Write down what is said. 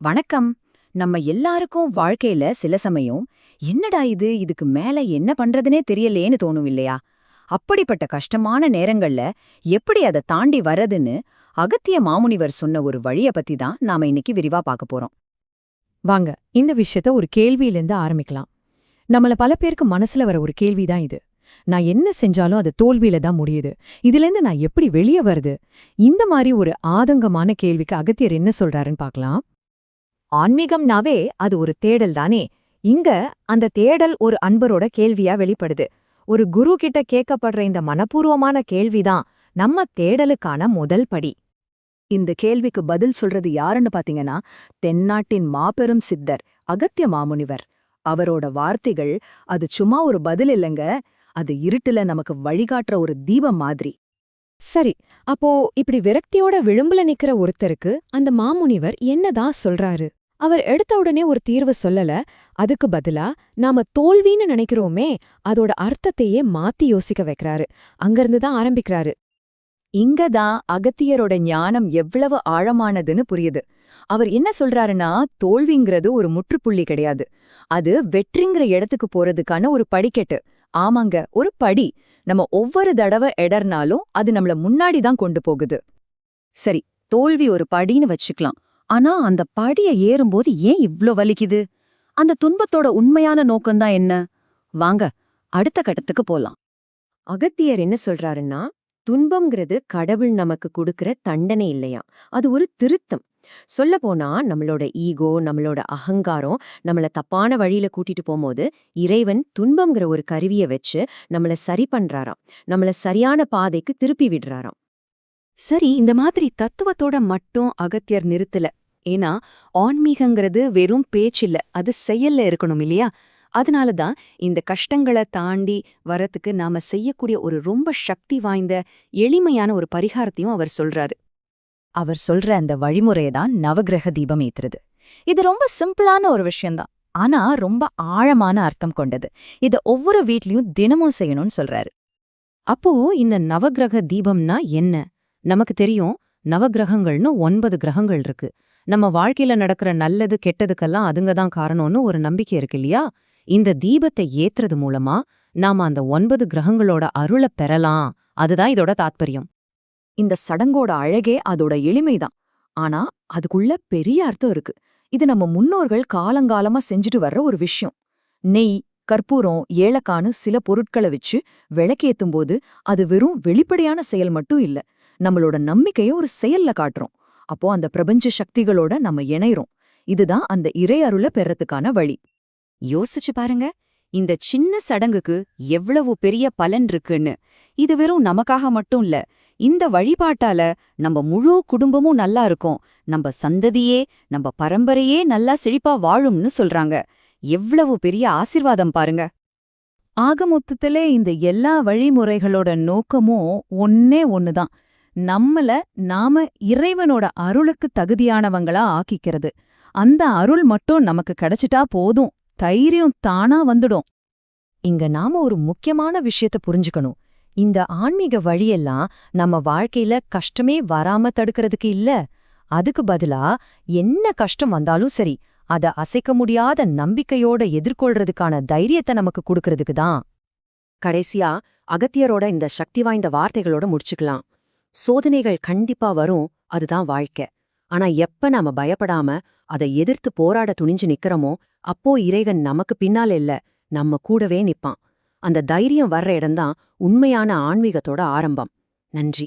வணக்கம். நம்ம எல்லாருக்கும் வாழ்க்கையில சில சமயம் என்னடா இது? இதுக்கு மேல என்ன பண்றதுனே தெரியலேன்னு தோணும் இல்லையா அப்படிப்பட்ட கஷ்டமான நேரங்கள்ல எப்படி அதை தாண்டி வர்றதுன்னு அகத்திய மாமுனிவர் சொன்ன ஒரு வழிய பத்தி தான் நாம இன்னைக்கு விரிவா பார்க்க போறோம். வாங்க இந்த விஷயத்த ஒரு கேள்வியிலிருந்து ஆரம்பிக்கலாம். நம்மள பல பேருக்கு மனசுல வர ஒரு கேள்விதான் இது. நான் என்ன செஞ்சாலும் அது தோல்வியில தான் முடியுது. இதுலேருந்து நான் எப்படி வெளியே வருது? இந்த மாதிரி ஒரு ஆதங்கமான கேள்விக்கு அகத்தியர் என்ன சொல்றாருன்னு பார்க்கலாம். ஆன்மீகம்னாவே அது ஒரு தேடல் தானே? இங்க அந்த தேடல் ஒரு அன்பரோட கேள்வியா வெளிப்படுது. ஒரு குரு கிட்ட கேட்கப்படுற இந்த மனப்பூர்வமான கேள்விதான் நம்ம தேடலுக்கான முதல் படி. இந்த கேள்விக்கு பதில் சொல்றது யாருன்னு பாத்தீங்கன்னா தென்னாட்டின் மாபெரும் சித்தர் அகத்திய மாமுனிவர். அவரோட வார்த்தைகள் அது சும்மா ஒரு பதில் இல்லைங்க அது இருட்டுல நமக்கு வழிகாட்டுற ஒரு தீபம் மாதிரி. சரி அப்போ இப்படி விரக்தியோட விளிம்புல நிக்கிற ஒருத்தருக்கு அந்த மாமுனிவர் என்னதான் சொல்றாரு? அவர் எடுத்த உடனே ஒரு தீர்வு சொல்லல. அதுக்கு பதிலா நாம தோல்வின்னு நினைக்கிறோமே அதோட அர்த்தத்தையே மாத்தி யோசிக்க வைக்கிறாரு. அங்கிருந்து தான் ஆரம்பிக்கிறாரு. இங்கதான் அகத்தியரோட ஞானம் எவ்வளவு ஆழமானதுன்னு புரியுது. அவர் என்ன சொல்றாருன்னா தோல்விங்கிறது ஒரு முற்றுப்புள்ளி கிடையாது. அது வெற்றிங்கிற இடத்துக்கு போறதுக்கான ஒரு படிக்கட்டு. ஆமாங்க ஒரு படி. நம்ம ஒவ்வொரு தடவை எடர்னாலும் அது நம்மள முன்னாடி தான் கொண்டு போகுது. சரி தோல்வி ஒரு படின்னு வச்சுக்கலாம். ஆனா அந்த படிய ஏறும்போது ஏன் இவ்ளோ வலிக்குது? அந்த துன்பத்தோட உண்மையான நோக்கம்தான் என்ன? வாங்க அடுத்த கட்டத்துக்கு போலாம். அகத்தியர் என்ன சொல்றாருன்னா துன்பம்ங்கிறது கடவுள் நமக்கு கொடுக்கிற தண்டனை இல்லையா? அது ஒரு திருத்தம். சொல்லப்போனா நம்மளோட ஈகோ நம்மளோட அகங்காரம் நம்மள தப்பான வழியில கூட்டிட்டு போகும்போது இறைவன் துன்பம்ங்கிற ஒரு கருவிய வச்சு நம்மள சரி பண்றாராம். நம்மள சரியான பாதைக்கு திருப்பி விடுறாராம். சரி இந்த மாதிரி தத்துவத்தோட மட்டும் அகத்தியர் நிறுத்தல. ஏன்னா ஆன்மீகங்கிறது வெறும் பேச்சில்ல அது செயல்ல இருக்கணும் இல்லையா? அதனால தான் இந்த கஷ்டங்களை தாண்டி வரத்துக்கு நாம செய்யக்கூடிய ஒரு ரொம்ப சக்தி வாய்ந்த எளிமையான ஒரு பரிகாரத்தையும் அவர் சொல்றாரு. அவர் சொல்ற அந்த வழிமுறையை தான் நவகிரக தீபம் ஏத்துறது. இது ரொம்ப சிம்பிளான ஒரு விஷயம்தான் ஆனா ரொம்ப ஆழமான அர்த்தம் கொண்டது. இத ஒவ்வொரு வீட்லயும் தினமும் செய்யணும்னு சொல்றாரு. அப்போ இந்த நவகிரக தீபம்னா என்ன? நமக்கு தெரியும் நவகிரகங்கள்னு ஒன்பது கிரகங்கள் இருக்கு. நம்ம வாழ்க்கையில நடக்கிற நல்லது கெட்டதுக்கெல்லாம் அதுங்க தான் காரணம்னு ஒரு நம்பிக்கை இருக்கு இல்லையா? இந்த தீபத்தை ஏத்துறது மூலமா நாம அந்த ஒன்பது கிரகங்களோட அருளை பெறலாம். அதுதான் இதோட தாத்பரியம். இந்த சடங்கோட அழகே அதோட எளிமைதான். ஆனா அதுக்குள்ள பெரிய அர்த்தம் இருக்கு. இது நம்ம முன்னோர்கள் காலங்காலமா செஞ்சுட்டு வர்ற ஒரு விஷயம். நெய் கற்பூரம் ஏலக்கான்னு சில பொருட்களை வச்சு விளக்கேத்தும்போது அது வெறும் வெளிப்படையான செயல் மட்டும் இல்ல. நம்மளோட நம்பிக்கையை ஒரு செயல்ல காட்டுறோம். அப்போ அந்த பிரபஞ்ச சக்திகளோட நம்ம இணைறோம். இதுதான் அந்த இறை அருளை பெறத்துக்கான வழி. யோசிச்சு பாருங்க. இந்த சின்ன சடங்குக்கு எவ்வளவு பெரிய பலன் இருக்குன்னு. இது வெறும் நமக்காக மட்டும் இல்ல. இந்த வழிபாட்டால நம்ம முழு குடும்பமும் நல்லா இருக்கும். நம்ம சந்ததியே நம்ம பரம்பரையே நல்லா செழிப்பா வாழும்னு சொல்றாங்க. எவ்வளவு பெரிய ஆசிர்வாதம் பாருங்க. ஆக மொத்தத்திலே இந்த எல்லா வழிமுறைகளோட நோக்கமும் ஒன்னே ஒன்னுதான் நம்மள நாம இறைவனோட அருளுக்கு தகுதியானவங்களா ஆக்கிக்கிறது. அந்த அருள் மட்டும் நமக்கு கிடைச்சிட்டா போதும். தைரியம் தானா வந்துடும். இங்க நாம ஒரு முக்கியமான விஷயத்த புரிஞ்சுக்கணும். இந்த ஆன்மீக வழியெல்லாம் நம்ம வாழ்க்கையில கஷ்டமே வராம தடுக்கிறதுக்கு இல்ல. அதுக்கு பதிலா என்ன கஷ்டம் வந்தாலும் சரி அத அசைக்க முடியாத நம்பிக்கையோட எதிர்கொள்றதுக்கான தைரியத்தை நமக்கு கொடுக்கறதுக்கு தான். கடைசியா அகத்தியரோட இந்த சக்தி வாய்ந்த வார்த்தைகளோட முடிச்சுக்கலாம். சோதனைகள் கண்டிப்பா வரும். அதுதான் வாழ்க்கை. ஆனா எப்ப நாம பயப்படாம அதை எதிர்த்து போராட துணிஞ்சு நிக்கிறோமோ அப்போ இறைவன் நமக்கு பின்னால இல்ல. நம்ம கூடவே நிப்பான். அந்த தைரியம் வர்ற இடம்தான் உண்மையான ஆன்மீகத்தோட ஆரம்பம். நன்றி.